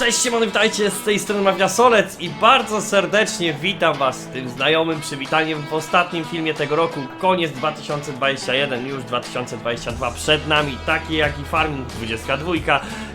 Cześć, siemano, witajcie, z tej strony Mafia Solec i bardzo serdecznie witam was tym znajomym przywitaniem w ostatnim filmie tego roku, koniec 2021, już 2022 przed nami, taki jak i Farming 22,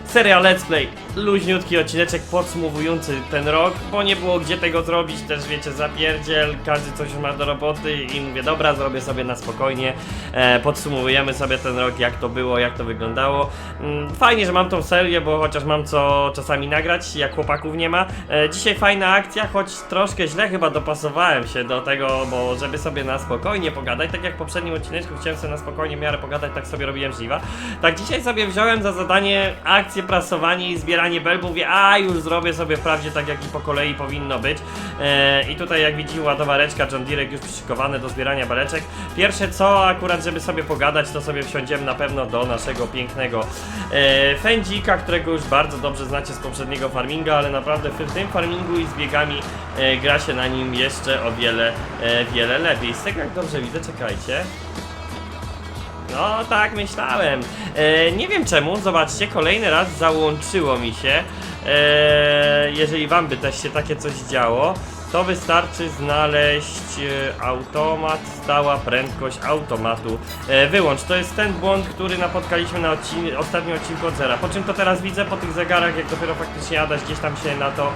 seria Let's Play, luźniutki odcineczek podsumowujący ten rok, bo nie było gdzie tego zrobić, też wiecie, zapierdziel, każdy coś ma do roboty i mówię, dobra, zrobię sobie na spokojnie, e, podsumowujemy sobie ten rok, jak to było, jak to wyglądało. Mm, Fajnie, że mam tą serię, bo chociaż mam co czasami nagrać, jak chłopaków nie ma. E, dzisiaj fajna akcja, choć troszkę źle chyba dopasowałem się do tego, bo żeby sobie na spokojnie pogadać, tak jak w poprzednim odcineczku chciałem sobie na spokojnie w miarę pogadać, tak sobie robiłem żliwa. Tak dzisiaj sobie wziąłem za zadanie akcję prasowanie i zbieranie bel, mówię, a już zrobię sobie wprawdzie tak jak i po kolei powinno być. E, I tutaj jak widzimy ładowareczka John Deere już przyszykowane do zbierania beleczek. Pierwsze co akurat, żeby sobie pogadać, to sobie wsiądziemy na pewno do naszego pięknego e, Fędzika, którego już bardzo dobrze znacie z poprzedniego farminga, ale naprawdę w tym farmingu i z biegami e, gra się na nim jeszcze o wiele, e, wiele lepiej. Z tego jak dobrze widzę, czekajcie. No tak myślałem. E, nie wiem czemu, zobaczcie, kolejny raz załączyło mi się. E, jeżeli wam by też się takie coś działo, to wystarczy znaleźć e, automat, stała prędkość automatu. E, wyłącz, to jest ten błąd, który napotkaliśmy na odcin ostatnim odcinku od zera. Po czym to teraz widzę po tych zegarach, jak dopiero faktycznie Adaś gdzieś tam się na to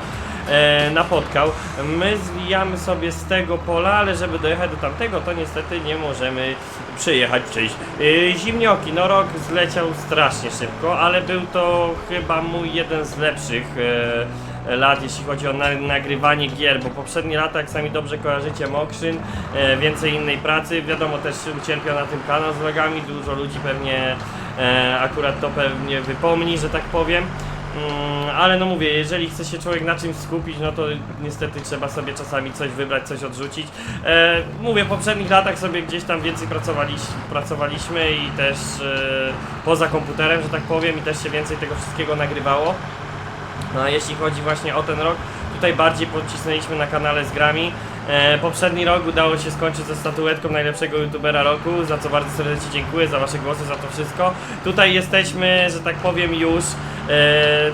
e, napotkał. My zwijamy sobie z tego pola, ale żeby dojechać do tamtego, to niestety nie możemy przyjechać czyjś. E, zimnioki, no rok zleciał strasznie szybko, ale był to chyba mój jeden z lepszych e, lat, jeśli chodzi o na, nagrywanie gier, bo poprzednie lata, jak sami dobrze kojarzycie, Mokrzyn, e, więcej innej pracy, wiadomo też ucierpiał na tym kanał z vlogami, dużo ludzi pewnie e, akurat to pewnie wypomni, że tak powiem. Mm, ale no mówię, jeżeli chce się człowiek na czymś skupić, no to niestety trzeba sobie czasami coś wybrać, coś odrzucić. E, mówię, w poprzednich latach sobie gdzieś tam więcej pracowaliś, pracowaliśmy i też e, poza komputerem, że tak powiem, i też się więcej tego wszystkiego nagrywało. No a jeśli chodzi właśnie o ten rok, tutaj bardziej podcisnęliśmy na kanale z grami. E, poprzedni rok udało się skończyć ze statuetką najlepszego youtubera roku, za co bardzo serdecznie dziękuję, za wasze głosy, za to wszystko. Tutaj jesteśmy, że tak powiem już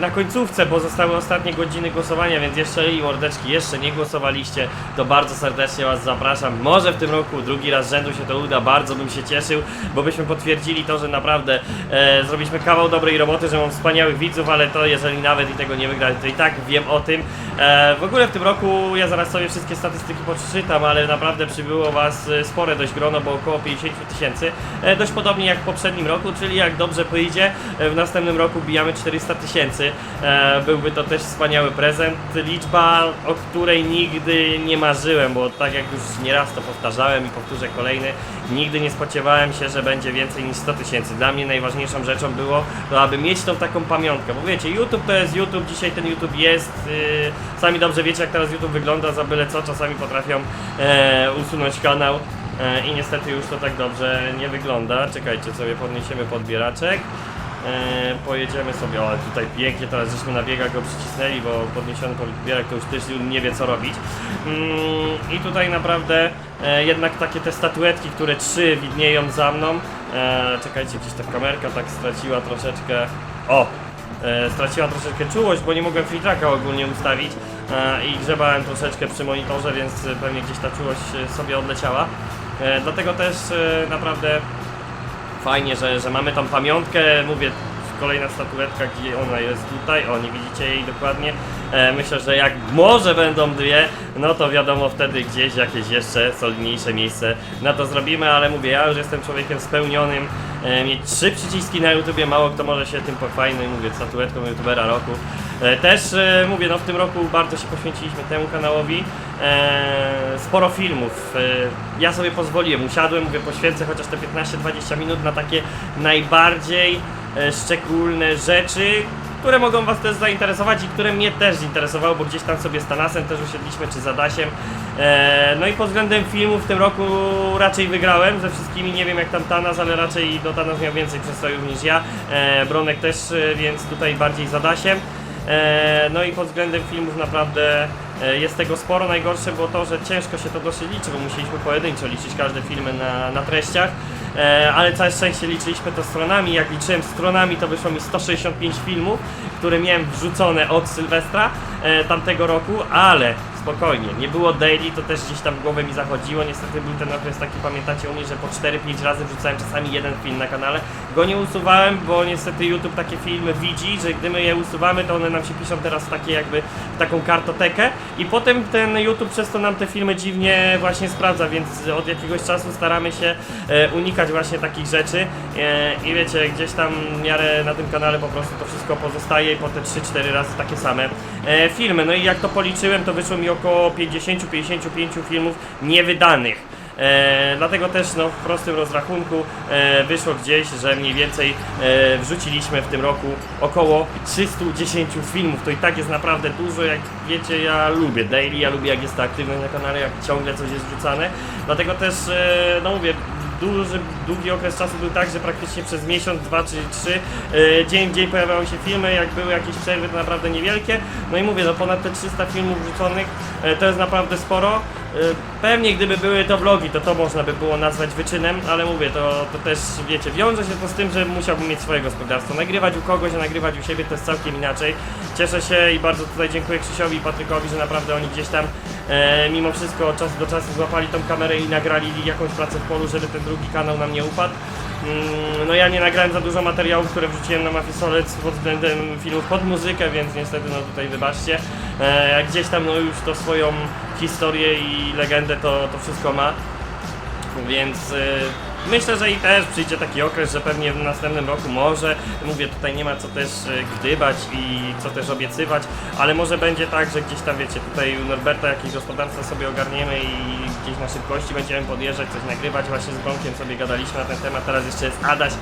na końcówce, bo zostały ostatnie godziny głosowania, więc jeszcze i mordeczki, jeszcze nie głosowaliście, to bardzo serdecznie was zapraszam. Może w tym roku drugi raz rzędu się to uda, bardzo bym się cieszył, bo byśmy potwierdzili to, że naprawdę e, zrobiliśmy kawał dobrej roboty, że mam wspaniałych widzów, ale to jeżeli nawet i tego nie wygrać, to i tak wiem o tym. E, w ogóle w tym roku ja zaraz sobie wszystkie statystyki poczytam, ale naprawdę przybyło was e, spore dość grono, bo około 50 tysięcy. E, dość podobnie jak w poprzednim roku, czyli jak dobrze pójdzie, e, w następnym roku bijamy 400 tysięcy. E, byłby to też wspaniały prezent. Liczba, o której nigdy nie marzyłem, bo tak jak już nieraz to powtarzałem i powtórzę kolejny, nigdy nie spodziewałem się, że będzie więcej niż 100 tysięcy. Dla mnie najważniejszą rzeczą było to, aby mieć tą taką pamiątkę, bo wiecie, YouTube to jest YouTube, dzisiaj ten YouTube jest, yy, sami dobrze wiecie jak teraz YouTube wygląda, za byle co, czasami potrafią e, usunąć kanał e, i niestety już to tak dobrze nie wygląda. Czekajcie, sobie podniesiemy podbieraczek. E, pojedziemy sobie, o tutaj pięknie, teraz żeśmy na biegach go przycisnęli, bo podniesiony podbierak to już też nie wie co robić. Mm, I tutaj naprawdę e, jednak takie te statuetki, które trzy widnieją za mną. E, czekajcie, gdzieś ta kamerka tak straciła troszeczkę. O! Straciła troszeczkę czułość, bo nie mogłem filtraka ogólnie ustawić i grzebałem troszeczkę przy monitorze, więc pewnie gdzieś ta czułość sobie odleciała. Dlatego też naprawdę fajnie, że, że mamy tą pamiątkę, mówię, kolejna statuetka, gdzie ona jest tutaj, o nie widzicie jej dokładnie, e, myślę, że jak może będą dwie, no to wiadomo wtedy gdzieś jakieś jeszcze solidniejsze miejsce na to zrobimy, ale mówię, ja już jestem człowiekiem spełnionym, e, mieć trzy przyciski na YouTubie, mało kto może się tym pochwalić, no i mówię, statuetką YouTubera roku. E, Też e, mówię, no w tym roku bardzo się poświęciliśmy temu kanałowi. E, sporo filmów. Ja sobie pozwoliłem, usiadłem, mówię, poświęcę chociaż te 15-20 minut na takie najbardziej szczególne rzeczy, które mogą Was też zainteresować i które mnie też zinteresowały, bo gdzieś tam sobie z Tanasem też usiedliśmy, czy z Adasiem. E, no i pod względem filmów w tym roku raczej wygrałem ze wszystkimi, nie wiem jak tam Tanas, ale raczej do Tanas miał więcej przestojów niż ja. E, Bronek też, więc tutaj bardziej z Adasiem. E, no i pod względem filmów naprawdę E, Jest tego sporo, najgorsze było to, że ciężko się to dosyć liczy, bo musieliśmy pojedynczo liczyć każde filmy na, na treściach, e, ale całe szczęście liczyliśmy to stronami, jak liczyłem stronami to wyszło mi 165 filmów, które miałem wrzucone od Sylwestra tamtego roku, ale spokojnie, nie było daily, to też gdzieś tam w głowę mi zachodziło, niestety był ten okres taki, pamiętacie u mnie, że po 4-5 razy wrzucałem czasami jeden film na kanale, go nie usuwałem, bo niestety YouTube takie filmy widzi, że gdy my je usuwamy, to one nam się piszą teraz w takie jakby w taką kartotekę. I potem ten YouTube przez to nam te filmy dziwnie właśnie sprawdza, więc od jakiegoś czasu staramy się e, unikać właśnie takich rzeczy. E, i wiecie, gdzieś tam w miarę na tym kanale po prostu to wszystko pozostaje i po te 3-4 razy takie same e, filmy. No i jak to policzyłem, to wyszło mi około 50-55 filmów niewydanych. E, dlatego też no, w prostym rozrachunku e, wyszło gdzieś, że mniej więcej e, wrzuciliśmy w tym roku około 310 filmów. To i tak jest naprawdę dużo, jak wiecie, ja lubię daily, ja lubię jak jest to aktywność na kanale, jak ciągle coś jest wrzucane. Dlatego też, e, no mówię, duży, długi okres czasu był tak, że praktycznie przez miesiąc, dwa czy trzy e, dzień w dzień pojawiały się filmy, jak były jakieś przerwy to naprawdę niewielkie. No i mówię, no ponad te 300 filmów wrzuconych e, to jest naprawdę sporo. E, Pewnie gdyby były to vlogi, to to można by było nazwać wyczynem, ale mówię, to, to też wiecie, wiąże się to z tym, że musiałbym mieć swoje gospodarstwo. Nagrywać u kogoś, a nagrywać u siebie to jest całkiem inaczej. Cieszę się i bardzo tutaj dziękuję Krzysiowi i Patrykowi, że naprawdę oni gdzieś tam e, mimo wszystko od czasu do czasu złapali tą kamerę i nagrali jakąś pracę w polu, żeby ten drugi kanał nam nie upadł. Mm, No ja nie nagrałem za dużo materiałów, które wrzuciłem na Mafisolec pod względem filmów pod muzykę, więc niestety no tutaj wybaczcie. E, gdzieś tam no już to swoją historię i legendę to, to wszystko ma. Więc y, myślę, że i też przyjdzie taki okres, że pewnie w następnym roku może, mówię, tutaj nie ma co też y, gdybać i co też obiecywać, ale może będzie tak, że gdzieś tam wiecie, tutaj u Norberta jakieś gospodarstwo sobie ogarniemy i gdzieś na szybkości będziemy podjeżdżać, coś nagrywać, właśnie z Bronkiem sobie gadaliśmy na ten temat, teraz jeszcze jest Adaś.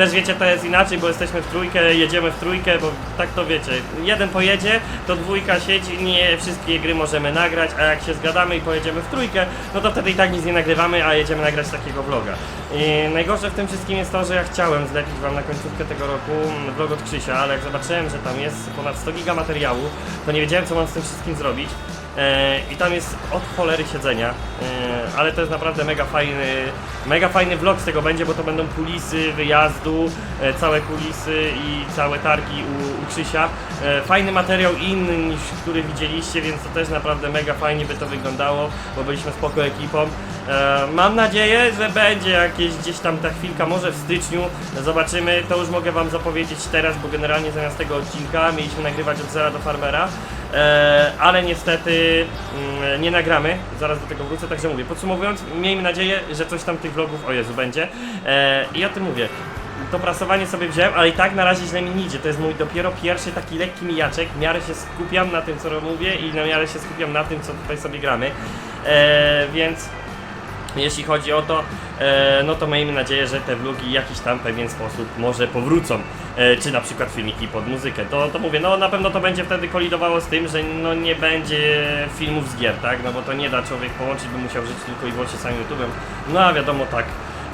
Też wiecie, to jest inaczej, bo jesteśmy w trójkę, jedziemy w trójkę, bo tak to wiecie, jeden pojedzie, to dwójka siedzi, nie wszystkie gry możemy nagrać, a jak się zgadamy i pojedziemy w trójkę, no to wtedy i tak nic nie nagrywamy, a jedziemy nagrać takiego vloga. I najgorsze w tym wszystkim jest to, że ja chciałem zlepić wam na końcówkę tego roku vlog od Krzysia, ale jak zobaczyłem, że tam jest ponad 100 giga materiału, to nie wiedziałem co mam z tym wszystkim zrobić. E, I tam jest od cholery siedzenia, e, ale to jest naprawdę mega fajny, mega fajny vlog z tego będzie, bo to będą kulisy wyjazdu, e, całe kulisy i całe targi u, u Krzysia. Fajny materiał inny niż który widzieliście, więc to też naprawdę mega fajnie by to wyglądało, bo byliśmy spoko ekipą. Mam nadzieję, że będzie jakieś gdzieś tam ta chwilka, może w styczniu, zobaczymy, to już mogę wam zapowiedzieć teraz, bo generalnie zamiast tego odcinka mieliśmy nagrywać od zera do farmera. E, ale niestety mm, nie nagramy, zaraz do tego wrócę, także mówię, podsumowując, miejmy nadzieję, że coś tam tych vlogów, o Jezu, będzie e, i o tym mówię. To prasowanie sobie wziąłem, ale i tak na razie źle mi nie idzie. To jest mój dopiero pierwszy taki lekki mijaczek. W miarę się skupiam na tym, co mówię i na miarę się skupiam na tym, co tutaj sobie gramy. E, więc jeśli chodzi o to, no to miejmy nadzieję, że te vlogi w jakiś tam pewien sposób może powrócą. E, czy na przykład filmiki pod muzykę. To, to mówię, no na pewno to będzie wtedy kolidowało z tym, że no nie będzie filmów z gier, tak? No bo to nie da człowiek połączyć, by musiał żyć tylko i wyłącznie samym YouTube'em. No a wiadomo, tak.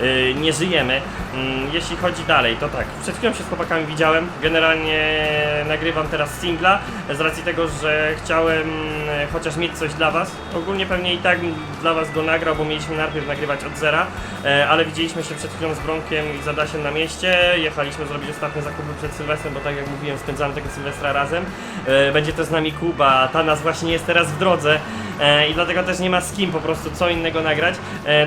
E, Nie żyjemy. Mm, Jeśli chodzi dalej, to tak. Przed chwilą się z chłopakami widziałem. Generalnie nagrywam teraz singla z racji tego, że chciałem e, chociaż mieć coś dla Was. Ogólnie pewnie i tak dla Was go nagrał, bo mieliśmy najpierw nagrywać od zera, e, ale widzieliśmy się przed chwilą z Bronkiem i z Adasiem na mieście. Jechaliśmy zrobić ostatnie zakupy przed Sylwestrem, bo tak jak mówiłem, spędzamy tego Sylwestra razem. Będzie też z nami Kuba, ta nas właśnie jest teraz w drodze. I dlatego też nie ma z kim po prostu co innego nagrać.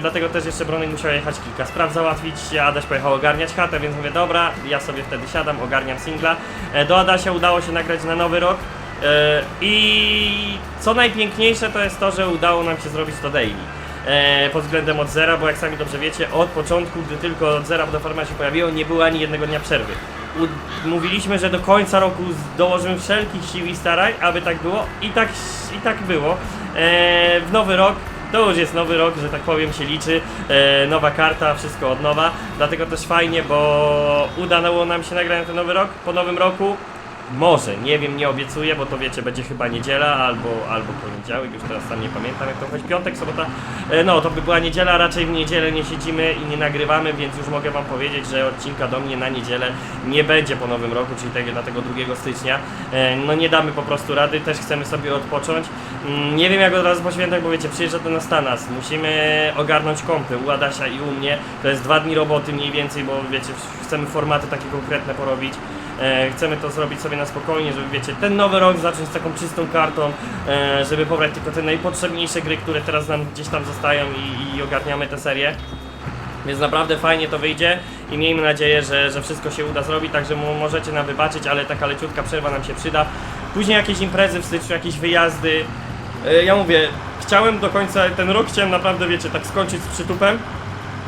Dlatego też jeszcze Bronek musiał jechać kilka spraw załatwić. Adaś pojechał ogarniać chatę, więc mówię, dobra, ja sobie wtedy siadam, ogarniam singla. E, do Adasia udało się nagrać na nowy rok. E, I co najpiękniejsze to jest to, że udało nam się zrobić to daily. E, pod względem od zera, bo jak sami dobrze wiecie, od początku, gdy tylko od zera do farma się pojawiło, nie było ani jednego dnia przerwy. U, mówiliśmy, że do końca roku dołożymy wszelkich sił i starań, aby tak było i tak, i tak było. W nowy rok to już jest nowy rok, że tak powiem, się liczy. E, nowa karta, wszystko od nowa. Dlatego też fajnie, bo udało nam się nagrać na ten nowy rok. Po nowym roku Może, nie wiem, nie obiecuję, bo to wiecie, będzie chyba niedziela albo, albo poniedziałek, już teraz sam nie pamiętam jak to choć piątek, sobota, e, no to by była niedziela, raczej w niedzielę nie siedzimy i nie nagrywamy, więc już mogę wam powiedzieć, że odcinka do mnie na niedzielę nie będzie po nowym roku, czyli tego, na tego 2 stycznia, e, no nie damy po prostu rady, też chcemy sobie odpocząć, Mm, nie wiem jak od razu po świętach, bo wiecie, przyjeżdża do nas Tanas, musimy ogarnąć kąpy u Adasia i u mnie, to jest dwa dni roboty mniej więcej, bo wiecie, chcemy formaty takie konkretne porobić, chcemy to zrobić sobie na spokojnie, żeby wiecie, ten nowy rok zacząć z taką czystą kartą, e, żeby pobrać tylko te najpotrzebniejsze gry, które teraz nam gdzieś tam zostają i, i ogarniamy tę serię. Więc naprawdę fajnie to wyjdzie i miejmy nadzieję, że, że wszystko się uda zrobić, także mo- możecie nam wybaczyć, ale taka leciutka przerwa nam się przyda. Później jakieś imprezy w styczniu, jakieś wyjazdy. E, Ja mówię, chciałem do końca, ten rok chciałem naprawdę, wiecie, tak skończyć z przytupem.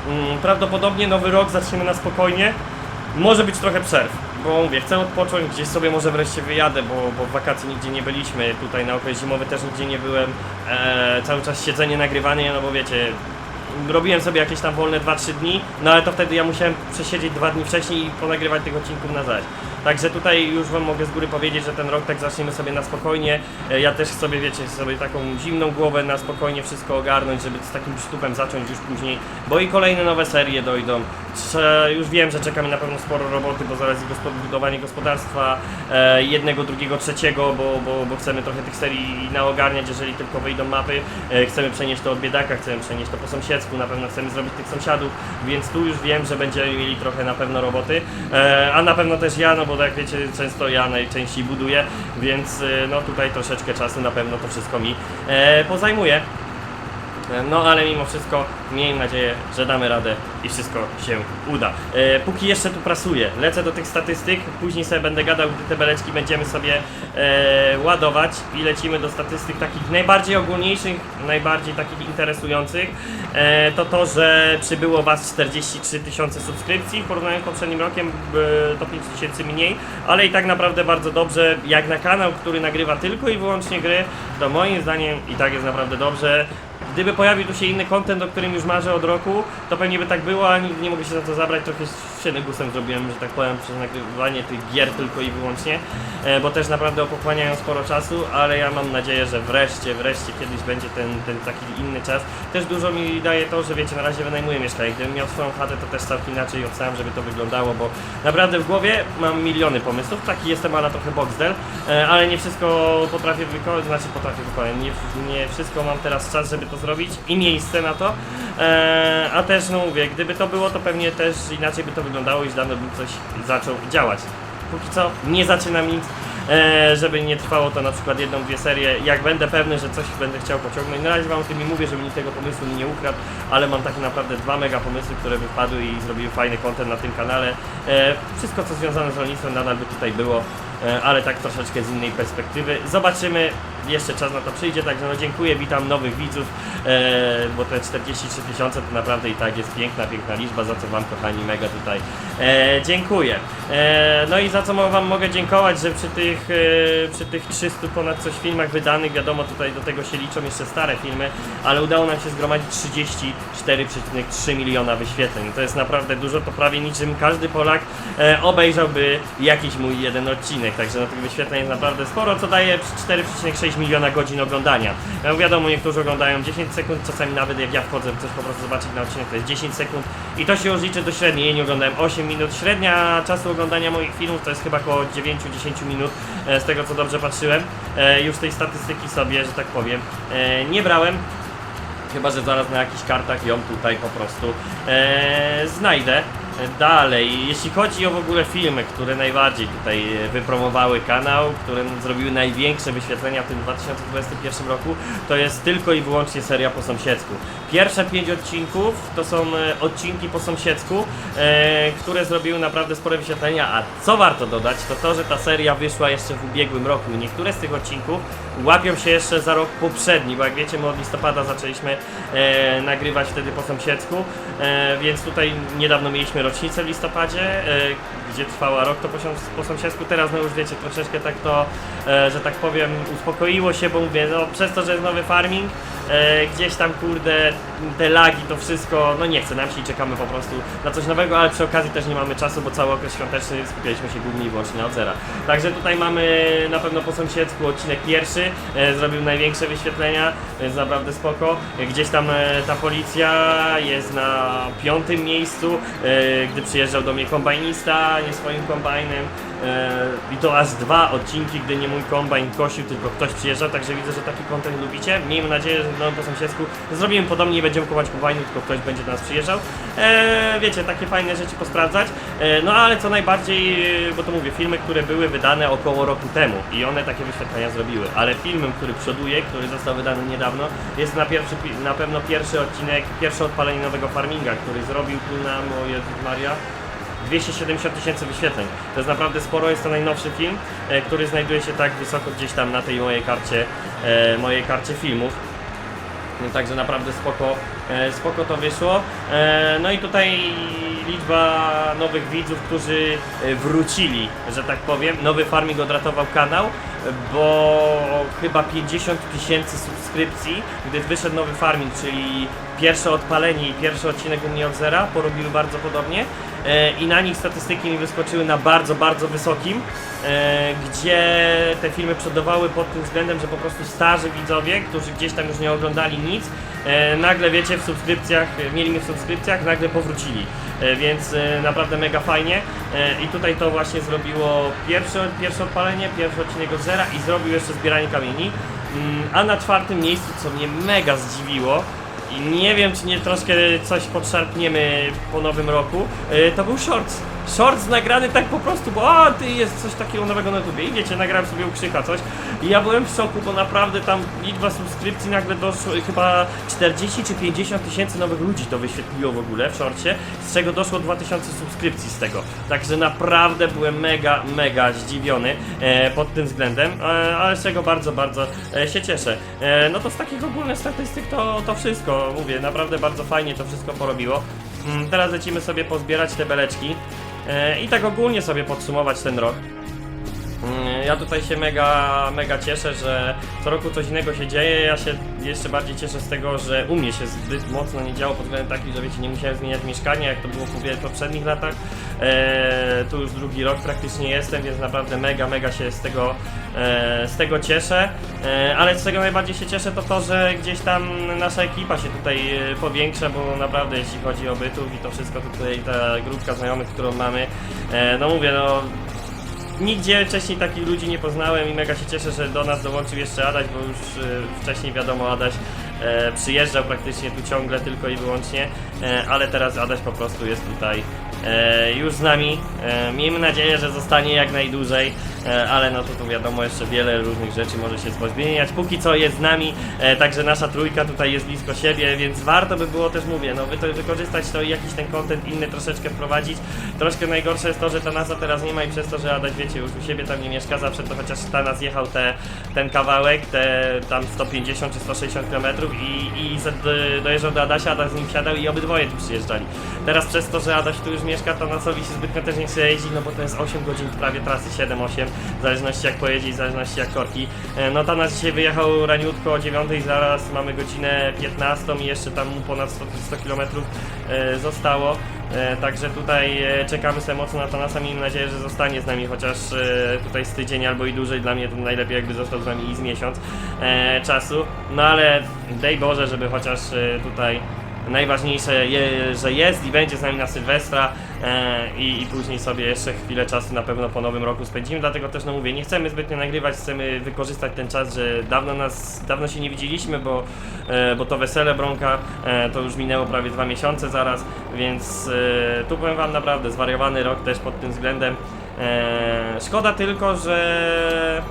Mm, Prawdopodobnie nowy rok zaczniemy na spokojnie. Może być trochę przerw, bo mówię, chcę odpocząć, gdzieś sobie może wreszcie wyjadę, bo, bo w wakacje nigdzie nie byliśmy, tutaj na okres zimowy też nigdzie nie byłem. E, cały czas siedzenie, nagrywanie, no bo wiecie, robiłem sobie jakieś tam wolne 2-3 dni, no ale to wtedy ja musiałem przesiedzieć dwa dni wcześniej i ponagrywać tych odcinków na zaś. Także tutaj już wam mogę z góry powiedzieć, że ten rok tak zaczniemy sobie na spokojnie. E, Ja też sobie, wiecie, sobie taką zimną głowę na spokojnie wszystko ogarnąć, żeby z takim przytupem zacząć już później, bo i kolejne nowe serie dojdą. Już wiem, że czekamy na pewno sporo roboty, bo zaraz gospod- budowanie gospodarstwa e, jednego, drugiego, trzeciego, bo, bo, bo chcemy trochę tych serii naogarniać, jeżeli tylko wyjdą mapy. E, chcemy przenieść to od biedaka, chcemy przenieść to po na pewno chcemy zrobić tych sąsiadów, więc tu już wiem, że będziemy mieli trochę na pewno roboty. E, a na pewno też ja, no bo jak wiecie, często ja najczęściej buduję, więc e, no tutaj troszeczkę czasu na pewno to wszystko mi e, pozajmuje. No ale mimo wszystko miejmy nadzieję, że damy radę i wszystko się uda. E, póki jeszcze tu prasuję, lecę do tych statystyk, później sobie będę gadał, gdy te beleczki będziemy sobie e, ładować i lecimy do statystyk takich najbardziej ogólniejszych, najbardziej takich interesujących. E, to to, że przybyło Was 43 tysiące subskrypcji w porównaniu z poprzednim rokiem, e, to 5 tysięcy mniej, ale i tak naprawdę bardzo dobrze, jak na kanał, który nagrywa tylko i wyłącznie gry, to moim zdaniem i tak jest naprawdę dobrze. Gdyby pojawił tu się inny content, o którym już marzę od roku, to pewnie by tak było, a nigdy nie mogę się za to zabrać. Trochę się gusem zrobiłem, że tak powiem, przez nagrywanie tych gier tylko i wyłącznie, e, bo też naprawdę pochłaniają sporo czasu, ale ja mam nadzieję, że wreszcie, wreszcie kiedyś będzie ten, ten taki inny czas. Też dużo mi daje to, że wiecie, na razie wynajmuję mieszkanie. Gdybym miał swoją chatę, to też całkiem inaczej oceniam, żeby to wyglądało, bo naprawdę w głowie mam miliony pomysłów. Taki jestem, ale trochę boxdel, e, ale nie wszystko potrafię wykonać, znaczy potrafię wykonać. Nie, nie wszystko mam teraz czas, żeby to zrobić i miejsce na to. E, a też, no mówię, gdyby to było, to pewnie też inaczej by to wyglądało i już dawno bym coś zaczął działać. Póki co nie zaczynam nic, e, żeby nie trwało to na przykład jedną, dwie serie. Jak będę pewny, że coś będę chciał pociągnąć, na razie wam o tym nie mówię, żeby nikt tego pomysłu mi nie ukradł, ale mam takie naprawdę dwa mega pomysły, które wypadły i zrobiły fajny content na tym kanale. E, wszystko co związane z rolnictwem nadal by tutaj było, e, ale tak troszeczkę z innej perspektywy. Zobaczymy, jeszcze czas na to przyjdzie, także no dziękuję, witam nowych widzów, e, bo te 43 tysiące to naprawdę i tak jest piękna, piękna liczba, za co wam kochani mega tutaj e, dziękuję. E, no i za co wam mogę dziękować, że przy tych, e, przy tych 300 ponad coś filmach wydanych, wiadomo tutaj do tego się liczą jeszcze stare filmy, ale udało nam się zgromadzić 34,3 miliona wyświetleń. To jest naprawdę dużo, to prawie niczym każdy Polak e, obejrzałby jakiś mój jeden odcinek, także no tych wyświetleń jest naprawdę sporo, co daje 4,6 miliona godzin oglądania. No wiadomo, niektórzy oglądają 10 sekund, czasami nawet jak ja wchodzę coś po prostu zobaczyć na odcinek, to jest 10 sekund. I to się już liczy do średniej, ja nie oglądałem 8 minut, średnia czasu oglądania moich filmów to jest chyba około 9-10 minut, e, z tego co dobrze patrzyłem, e, już tej statystyki sobie, że tak powiem, nie brałem, Chyba, że zaraz na jakichś kartach ją tutaj po prostu e, znajdę. Dalej, jeśli chodzi o w ogóle filmy, które najbardziej tutaj e, wypromowały kanał, które zrobiły największe wyświetlenia w tym 2021 roku, to jest tylko i wyłącznie seria po sąsiedzku. Pierwsze pięć odcinków to są e, odcinki po sąsiedzku, e, które zrobiły naprawdę spore wyświetlenia, a co warto dodać, to to, że ta seria wyszła jeszcze w ubiegłym roku i niektóre z tych odcinków łapią się jeszcze za rok poprzedni, bo jak wiecie, my od listopada zaczęliśmy e, nagrywać wtedy po sąsiedzku, e, więc tutaj niedawno mieliśmy rocznicę w listopadzie, e, gdzie trwała rok to po, po sąsiedzku, teraz no już wiecie, troszeczkę tak to, e, że tak powiem, uspokoiło się, bo mówię, no przez to, że jest nowy farming, e, gdzieś tam kurde, te lagi, to wszystko, no nie chce nam się i czekamy po prostu na coś nowego, ale przy okazji też nie mamy czasu, bo cały okres świąteczny skupialiśmy się głównie i wyłącznie od zera. Także tutaj mamy na pewno po sąsiedzku odcinek pierwszy, e, zrobił największe wyświetlenia, jest naprawdę spoko. Gdzieś tam ta policja jest na piątym miejscu, gdy przyjeżdżał do mnie kombajnista, nie swoim kombajnem. E, I to aż dwa odcinki, gdy nie mój kombajn kosił, tylko ktoś przyjeżdżał, także widzę, że taki content lubicie. Miejmy nadzieję, że nowym po sąsiedzku zrobimy podobnie, nie będziemy kupować kombajnu, tylko ktoś będzie do nas przyjeżdżał. E, wiecie, takie fajne rzeczy posprawdzać. E, no ale co najbardziej, bo to mówię, filmy, które były wydane około roku temu i one takie wyświetlenia zrobiły, ale filmem, który przoduje, który został wydany niedawno, jest na, pierwszy, pi- na pewno pierwszy odcinek, pierwsze odpalenie nowego farminga, który zrobił tu nam, o Jezus Maria, 270 tysięcy wyświetleń. To jest naprawdę sporo, jest to najnowszy film, e, który znajduje się tak wysoko gdzieś tam na tej mojej karcie, e, mojej karcie filmów. Także naprawdę spoko, e, spoko to wyszło. No i tutaj liczba nowych widzów, którzy wrócili, że tak powiem. Nowy Farming odratował kanał, bo chyba 50 tysięcy subskrypcji, gdy wyszedł nowy Farming, czyli pierwsze odpalenie i pierwszy odcinek u mnie od zera, porobiły bardzo podobnie. E, I na nich statystyki mi wyskoczyły na bardzo, bardzo wysokim, e, gdzie te filmy przodowały pod tym względem, że po prostu starzy widzowie, którzy gdzieś tam już nie oglądali nic, e, nagle wiecie w subskrypcjach, mieli mnie w subskrypcjach, nagle powrócili. Więc naprawdę mega fajnie. I tutaj to właśnie zrobiło pierwsze, pierwsze odpalenie, pierwszy odcinek od zera i zrobił jeszcze zbieranie kamieni. Mm, A na czwartym miejscu, co mnie mega zdziwiło, i nie wiem, czy nie troszkę coś podszarpniemy po nowym roku. Yy, to był shorts. Shorts nagrany tak po prostu, bo a ty jest coś takiego nowego na YouTubie. I wiecie, nagrałem sobie u Krzycha coś. I ja byłem w szoku, bo naprawdę tam liczba subskrypcji nagle doszło, chyba 40 czy 50 tysięcy nowych ludzi to wyświetliło w ogóle w shortcie, z czego doszło 2000 subskrypcji z tego. Także naprawdę byłem mega, mega zdziwiony e, pod tym względem, e, ale z czego bardzo, bardzo e, się cieszę. E, no to z takich ogólnych statystyk to, to wszystko, mówię, naprawdę bardzo fajnie to wszystko porobiło. Mm, Teraz lecimy sobie pozbierać te beleczki i tak ogólnie sobie podsumować ten rok. Mm, Ja tutaj się mega, mega cieszę, że co roku coś innego się dzieje. Ja się jeszcze bardziej cieszę z tego, że u mnie się zbyt mocno nie działo pod względem taki, że wiecie, nie musiałem zmieniać mieszkania, jak to było w poprzednich latach. Tu już drugi rok praktycznie jestem, więc naprawdę mega, mega się z tego, e, z tego cieszę. E, ale z czego najbardziej się cieszę, to to, że gdzieś tam nasza ekipa się tutaj e, powiększa, bo naprawdę jeśli chodzi o bytów i to wszystko tutaj, ta grupka znajomych, którą mamy, no mówię, no Nigdzie wcześniej takich ludzi nie poznałem i mega się cieszę, że do nas dołączył jeszcze Adaś, bo już wcześniej wiadomo Adaś przyjeżdżał praktycznie tu ciągle tylko i wyłącznie, ale teraz Adaś po prostu jest tutaj e, już z nami. E, miejmy nadzieję, że zostanie jak najdłużej, e, ale no to tu wiadomo jeszcze wiele różnych rzeczy może się pozmieniać. Póki co jest z nami, także nasza trójka tutaj jest blisko siebie, więc warto by było też mówię, no wy to wykorzystać to i jakiś ten content inny troszeczkę wprowadzić. Troszkę najgorsze jest to, że ta NASA teraz nie ma i przez to, że Adaś wiecie już u siebie tam nie mieszka zawsze, to chociaż Tanas jechał te, ten kawałek, te tam 150 czy 160 km i, i dojeżdżał do Adasia, Adaś z nim wsiadał i obydwoje tu przyjeżdżali. Teraz przez to, że Adaś tu już to Nasowi się zbytnio też nie chce jeździć, no bo to jest 8 godzin prawie trasy, 7-8, w zależności jak pojedzie, w zależności jak korki. E, No Tanas dzisiaj wyjechał raniutko o 9, zaraz mamy godzinę 15 i jeszcze tam ponad 100, 100 km zostało. E, Także tutaj e, czekamy sobie mocno na Tanasa, miejmy nadzieję, że zostanie z nami chociaż tutaj z tydzień albo i dłużej. Dla mnie to najlepiej jakby został z nami i z miesiąc czasu. No ale dej Boże, żeby chociaż tutaj najważniejsze, je, że jest i będzie z nami na Sylwestra e, i, i później sobie jeszcze chwilę czasu na pewno po nowym roku spędzimy, dlatego też no mówię, nie chcemy zbytnio nagrywać, chcemy wykorzystać ten czas, że dawno nas, dawno się nie widzieliśmy, bo, e, bo to wesele Bronka e, to już minęło prawie dwa miesiące zaraz, więc e, tu powiem wam naprawdę zwariowany rok też pod tym względem. E, szkoda tylko, że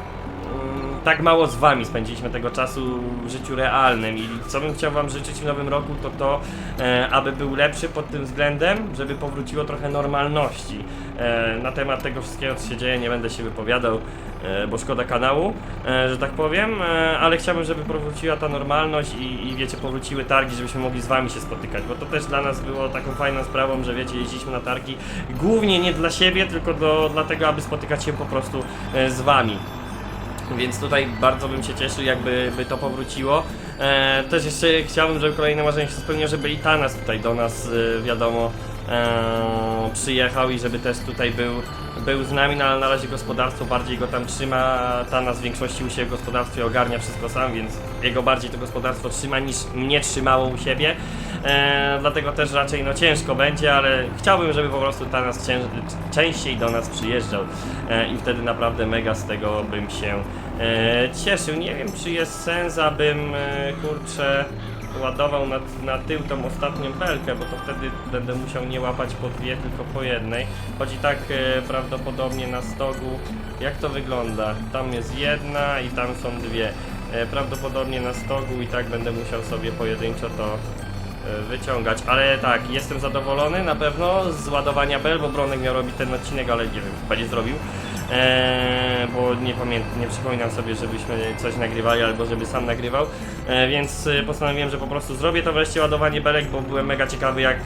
tak mało z wami spędziliśmy tego czasu w życiu realnym i co bym chciał wam życzyć w nowym roku to to, e, aby był lepszy pod tym względem, żeby powróciło trochę normalności. E, na temat tego wszystkiego co się dzieje nie będę się wypowiadał, e, bo szkoda kanału, e, że tak powiem, e, ale chciałbym, żeby powróciła ta normalność i, i wiecie, powróciły targi, żebyśmy mogli z wami się spotykać, bo to też dla nas było taką fajną sprawą, że wiecie, jeździliśmy na targi głównie nie dla siebie, tylko do, dlatego, aby spotykać się po prostu e, z wami. Więc tutaj bardzo bym się cieszył, jakby by to powróciło. E, też jeszcze chciałbym, żeby kolejne marzenie się spełniło, żeby i Tanas tutaj do nas, e, wiadomo, e, przyjechał i żeby też tutaj był, był z nami, no ale na razie gospodarstwo bardziej go tam trzyma. Tanas w większości u siebie w gospodarstwie ogarnia wszystko sam, więc jego bardziej to gospodarstwo trzyma niż mnie trzymało u siebie. E, dlatego też raczej no ciężko będzie, ale chciałbym, żeby po prostu Tanas cię, częściej do nas przyjeżdżał e, i wtedy naprawdę mega z tego bym się e, cieszył. Nie wiem, czy jest sens, abym e, kurczę ładował na, na tył tą ostatnią belkę, bo to wtedy będę musiał nie łapać po dwie, tylko po jednej. Choć i tak e, prawdopodobnie na stogu, jak to wygląda? Tam jest jedna i tam są dwie. E, prawdopodobnie na stogu i tak będę musiał sobie pojedynczo to wyciągać, ale tak, jestem zadowolony na pewno z ładowania bel, bo Bronek miał robić ten odcinek, ale nie wiem, chyba nie zrobił. Eee, bo nie pamiętam, nie przypominam sobie, żebyśmy coś nagrywali albo żeby sam nagrywał, e, więc e, postanowiłem, że po prostu zrobię to wreszcie ładowanie belek, bo byłem mega ciekawy jak e,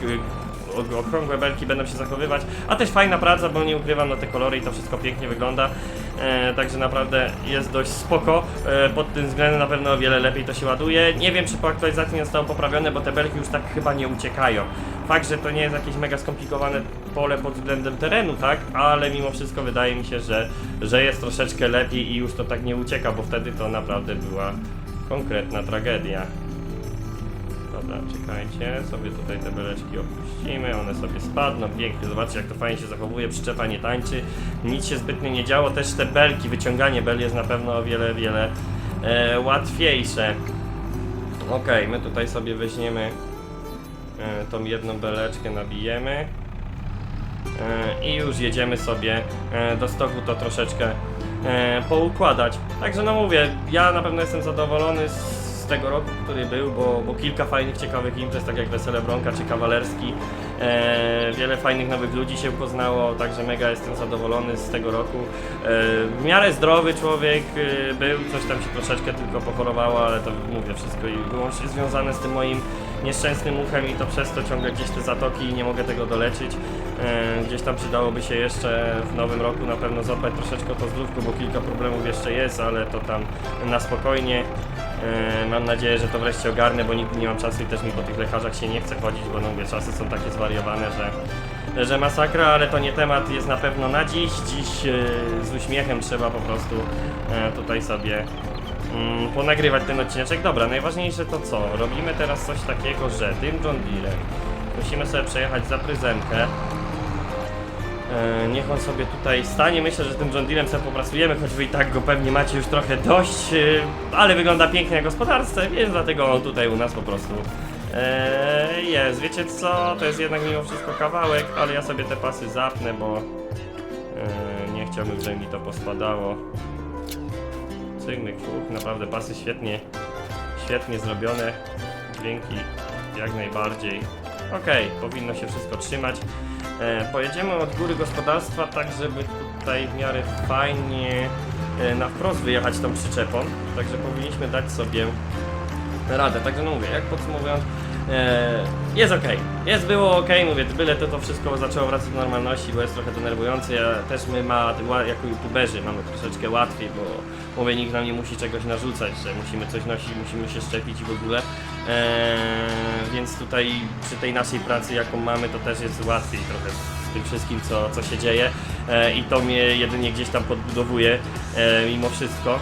okrągłe belki będą się zachowywać, a też fajna praca, bo nie ukrywam, no te kolory i to wszystko pięknie wygląda, e, także naprawdę jest dość spoko, e, pod tym względem na pewno o wiele lepiej to się ładuje, nie wiem czy po aktualizacji nie zostało poprawione, bo te belki już tak chyba nie uciekają, fakt, że to nie jest jakieś mega skomplikowane pole pod względem terenu, tak, ale mimo wszystko wydaje mi się, że, że jest troszeczkę lepiej i już to tak nie ucieka, bo wtedy to naprawdę była konkretna tragedia. Dobra, czekajcie, sobie tutaj te beleczki opuścimy, one sobie spadną, pięknie, zobaczcie jak to fajnie się zachowuje, przyczepa nie tańczy, nic się zbytnio nie działo, też te belki, wyciąganie bel jest na pewno o wiele, wiele e, łatwiejsze. Okej, my tutaj sobie weźmiemy e, tą jedną beleczkę, nabijemy e, i już jedziemy sobie e, do stoku to troszeczkę e, poukładać. Także no mówię, ja na pewno jestem zadowolony z, z tego roku, który był, bo, bo kilka fajnych, ciekawych imprez, tak jak Wesele Bronka czy Kawalerski, e, wiele fajnych nowych ludzi się poznało, także mega jestem zadowolony z tego roku. E, w miarę zdrowy człowiek e, był, coś tam się troszeczkę tylko pochorowało, ale to mówię wszystko i wyłącznie związane z tym moim nieszczęsnym uchem i to przez to ciągle gdzieś te zatoki i nie mogę tego doleczyć. E, gdzieś tam przydałoby się jeszcze w nowym roku na pewno zadbać troszeczkę o to zdrówko, bo kilka problemów jeszcze jest, ale to tam na spokojnie. E, mam nadzieję, że to wreszcie ogarnę, bo nigdy nie mam czasu i też mi po tych lekarzach się nie chce chodzić, bo no mówię, czasy są takie zwariowane, że, że masakra, ale to nie temat jest na pewno na dziś. Dziś e, z uśmiechem trzeba po prostu e, tutaj sobie mm, ponagrywać ten odcineczek. Dobra, najważniejsze to co? Robimy teraz coś takiego, że tym John Deere musimy sobie przejechać za pryzemkę. E, niech on sobie tutaj stanie. Myślę, że tym John Deerem sobie popracujemy, choć wy i tak go pewnie macie już trochę dość, e, ale wygląda pięknie na gospodarce, więc dlatego on tutaj u nas po prostu e, jest. Wiecie co? To jest jednak mimo wszystko kawałek, ale ja sobie te pasy zapnę, bo nie chciałbym, żeby mi to pospadało. Cygnyk, fuch, naprawdę pasy świetnie, świetnie zrobione. Dźwięki jak najbardziej. Okej, powinno się wszystko trzymać. E, pojedziemy od góry gospodarstwa, tak żeby tutaj w miarę fajnie e, na wprost wyjechać tą przyczepą. Także powinniśmy dać sobie radę. Także no mówię, jak podsumowując, jest ok. Jest było ok, mówię, byle to, to wszystko zaczęło wracać do normalności, bo jest trochę denerwujące. Ja, też my ma, jako youtuberzy mamy troszeczkę łatwiej, bo mówię, nikt nam nie musi czegoś narzucać, że musimy coś nosić, musimy się szczepić i w ogóle. E, więc tutaj przy tej naszej pracy, jaką mamy, to też jest łatwiej trochę z tym wszystkim, co, co się dzieje. E, I to mnie jedynie gdzieś tam podbudowuje e, mimo wszystko.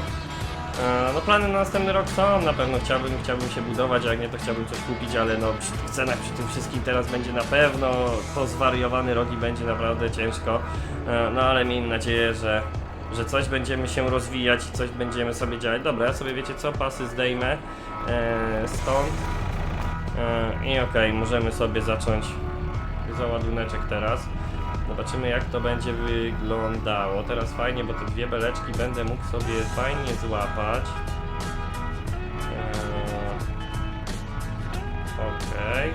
E, No plany na następny rok są, na pewno chciałbym, chciałbym się budować, a jak nie to chciałbym coś kupić, ale no przy tych cenach, przy tym wszystkim teraz będzie na pewno to zwariowany rok i będzie naprawdę ciężko. E, No ale miejmy nadzieję, że, że coś będziemy się rozwijać coś będziemy sobie działać. Dobra, ja sobie wiecie co, pasy zdejmę e, stąd i okej, możemy sobie zacząć załaduneczek teraz. Zobaczymy jak to będzie wyglądało. Teraz fajnie, bo te dwie beleczki będę mógł sobie fajnie złapać. Eee, Okej.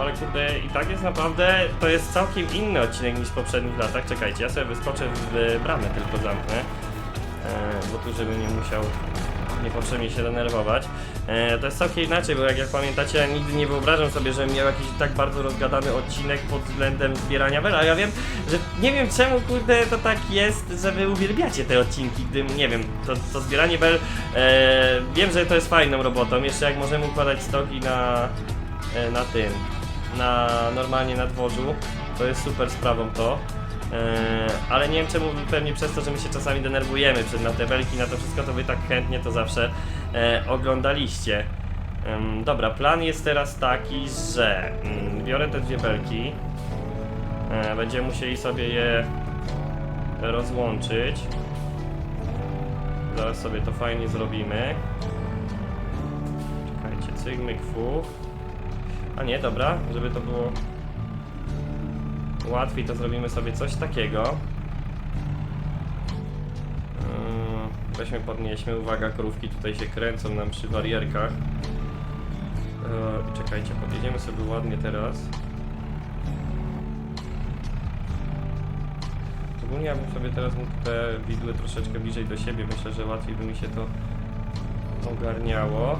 Ale kurde, i tak jest naprawdę, to jest całkiem inny odcinek niż w poprzednich latach. Czekajcie, ja sobie wyskoczę w bramę tylko zamknę. Eee, bo tu żebym nie musiał niepotrzebnie się denerwować. E, to jest całkiem inaczej, bo jak, jak pamiętacie, ja nigdy nie wyobrażam sobie, żebym miał jakiś tak bardzo rozgadany odcinek pod względem zbierania bel, a ja wiem, że nie wiem czemu, kurde, to tak jest, że wy uwielbiacie te odcinki, gdy, nie wiem, to, to zbieranie bel, e, wiem, że to jest fajną robotą, jeszcze jak możemy układać stoki na, e, na tym, na, normalnie na dworzu, to jest super sprawą to. Eee, ale nie wiem czemu pewnie przez to, że my się czasami denerwujemy przed na te belki, na to wszystko, to wy tak chętnie to zawsze e, oglądaliście. Dobra, plan jest teraz taki, że mm, biorę te dwie belki. E, będziemy musieli sobie je rozłączyć. Zaraz sobie to fajnie zrobimy. Czekajcie, cyk, myk, fu. A nie, dobra, żeby to było łatwiej, to zrobimy sobie coś takiego. Ym, Weźmy, podnieśmy, uwaga, krówki tutaj się kręcą nam przy barierkach. Yy, Czekajcie, podjedziemy sobie ładnie teraz. Ogólnie ja bym sobie teraz mógł te widły troszeczkę bliżej do siebie, myślę, że łatwiej by mi się to ogarniało.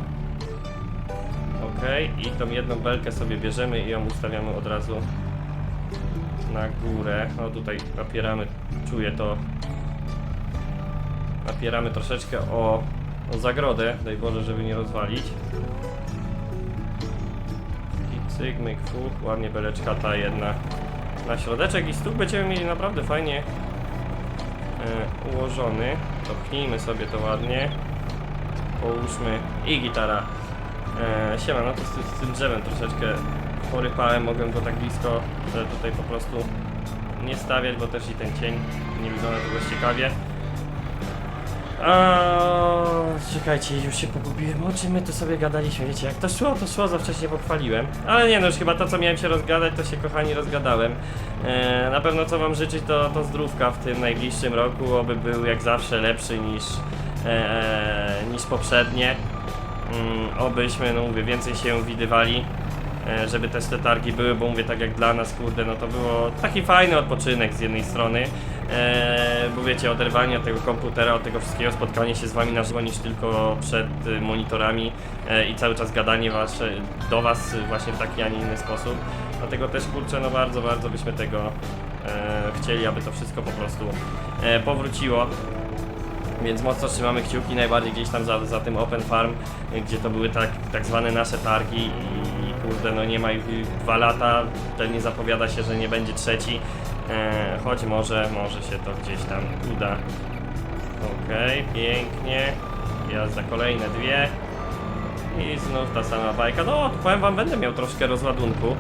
Okej, i tą jedną belkę sobie bierzemy i ją ustawiamy od razu na górę. No tutaj napieramy, czuję to. Napieramy troszeczkę o, o zagrodę, daj Boże, żeby nie rozwalić. I cyk, myk, ładnie beleczka ta jedna na środeczek i stół będziemy mieli naprawdę fajnie e, ułożony. To pchnijmy sobie to ładnie. Połóżmy i gitara. E, siema, no to z, z tym drzewem troszeczkę porypałem, mogłem go tak blisko e, tutaj po prostu nie stawiać, bo też i ten cień nie wygląda to dość ciekawie. Czekajcie, już się pogubiłem. O czym my tu sobie gadaliśmy? Wiecie, jak to szło, to szło, za wcześnie pochwaliłem. Ale nie no, już chyba to, co miałem się rozgadać, to się kochani rozgadałem. E, na pewno co wam życzyć, to, to zdrówka w tym najbliższym roku, oby był jak zawsze lepszy niż, e, niż poprzednie. Mm, obyśmy, no mówię, więcej się widywali e, żeby też te targi były, bo mówię tak jak dla nas, kurde, no to było taki fajny odpoczynek z jednej strony, e, bo wiecie, oderwanie od tego komputera, od tego wszystkiego, spotkanie się z wami na żywo niż tylko przed y, monitorami e, i cały czas gadanie wasze, do was właśnie w taki, a nie inny sposób. Dlatego też kurczę, no bardzo, bardzo byśmy tego e, chcieli, aby to wszystko po prostu e, powróciło. Więc mocno trzymamy kciuki, najbardziej gdzieś tam za, za tym Open Farm, gdzie to były tak, tak zwane nasze targi kurde, no nie ma ich dwa lata, pewnie zapowiada się, że nie będzie trzeci, e, choć może, może się to gdzieś tam uda. Okej, pięknie, jazda kolejne dwie. I znów ta sama bajka, no powiem wam, będę miał troszkę rozładunku.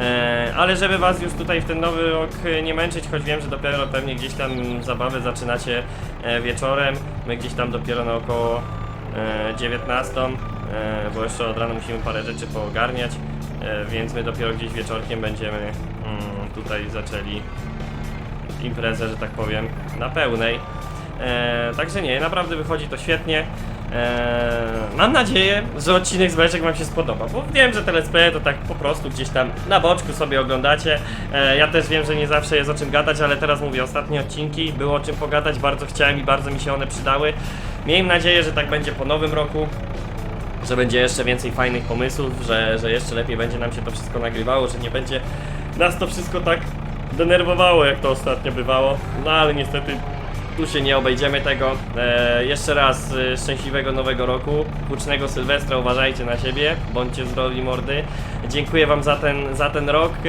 E, ale żeby was już tutaj w ten nowy rok nie męczyć, choć wiem, że dopiero pewnie gdzieś tam zabawy zaczynacie e, wieczorem, my gdzieś tam dopiero na około e, 19, e, bo jeszcze od rana musimy parę rzeczy poogarniać, e, więc my dopiero gdzieś wieczorkiem będziemy mm, tutaj zaczęli imprezę, że tak powiem, na pełnej. E, także nie, naprawdę wychodzi to świetnie. E, mam nadzieję, że odcinek z bajeczek Wam się spodoba, bo wiem, że te let's to tak po prostu gdzieś tam na boczku sobie oglądacie. E, ja też wiem, że nie zawsze jest o czym gadać, ale teraz mówię, ostatnie odcinki, było o czym pogadać, bardzo chciałem i bardzo mi się one przydały. Miejmy nadzieję, że tak będzie po nowym roku że będzie jeszcze więcej fajnych pomysłów, że, że jeszcze lepiej będzie nam się to wszystko nagrywało, że nie będzie nas to wszystko tak denerwowało, jak to ostatnio bywało. No ale niestety tu się nie obejdziemy tego. E, jeszcze raz e, szczęśliwego nowego roku, hucznego Sylwestra, uważajcie na siebie, bądźcie zdrowi mordy. Dziękuję wam za ten, za ten rok. E,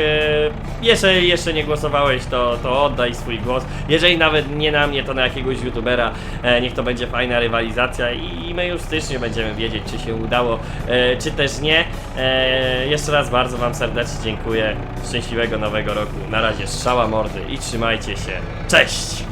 jeżeli jeszcze nie głosowałeś, to, to oddaj swój głos. Jeżeli nawet nie na mnie, to na jakiegoś youtubera. E, niech to będzie fajna rywalizacja i, my już w styczniu będziemy wiedzieć, czy się udało, e, czy też nie. Jeszcze raz bardzo wam serdecznie dziękuję. Szczęśliwego nowego roku. Na razie strzała mordy i trzymajcie się. Cześć!